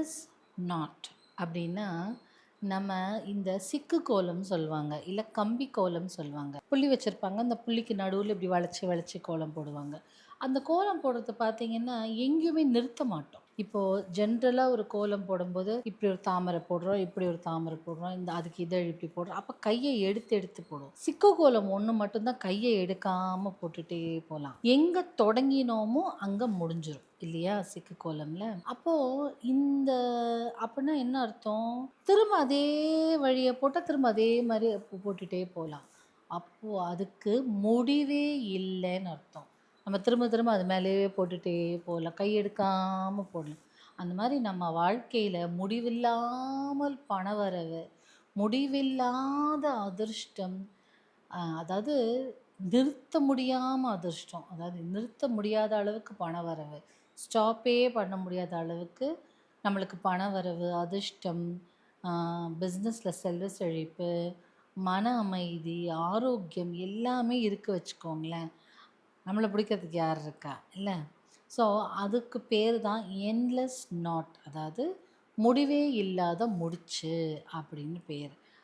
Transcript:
Is not அப்படின்னா நம்ம இந்த சிக்கு கோலம் சொல்லுவாங்க இல்லை கம்பி கோலம் சொல்லுவாங்க. புள்ளி வச்சுருப்பாங்க அந்த புள்ளிக்கு நடுவில் இப்படி வளைச்சி வளைச்சி கோலம் போடுவாங்க. அந்த கோலம் போடுறது பார்த்தீங்கன்னா எங்கேயுமே நிறுத்த மாட்டோம். இப்போது ஜென்ரலாக ஒரு கோலம் போடும்போது இப்படி ஒரு தாமரை போடுறோம் இப்படி ஒரு தாமரை போடுறோம் இந்த அதுக்கு இதழ் இப்படி போடுறோம். அப்போ கையை எடுத்து எடுத்து போடுவோம். சிக்கு கோலம் ஒன்று மட்டும்தான் கையை எடுக்காமல் போட்டுகிட்டே போகலாம் எங்கே தொடங்கினோமோ அங்கே முடிஞ்சிடும் இல்லையா? சிக்கு கோலம்ல. அப்போது இந்த இந்த அப்படின்னா என்ன அர்த்தம்? திரும்ப அதே வழியை போட்டால் திரும்ப அதே மாதிரி போட்டுகிட்டே போகலாம் அப்போது அதுக்கு முடிவே இல்லைன்னு அர்த்தம். நம்ம திரும்ப திரும்ப அது மேலேயே போட்டுகிட்டே போகலாம் கை எடுக்காமல் போடலாம். அந்த மாதிரி நம்ம வாழ்க்கையில் முடிவில்லாமல் பணவரவு முடிவில்லாத அதிர்ஷ்டம் அதாவது நிறுத்த முடியாமல் அதிர்ஷ்டம் அதாவது நிறுத்த முடியாத அளவுக்கு பணவரவு ஸ்டாப்பே பண்ண முடியாத அளவுக்கு நம்மளுக்கு பணவரவு அதிர்ஷ்டம் பிஸ்னஸில் செல்வ செழிப்பு மன அமைதி ஆரோக்கியம் எல்லாமே இருக்க வச்சுக்கோங்களேன். நம்மளை பிடிக்கிறதுக்கு யார் இருக்கா? இல்லை? ஸோ அதுக்கு பேர் தான் என்லெஸ் நாட் அதாவது முடிவே இல்லாத முடிச்சு அப்படின்னு பேர்.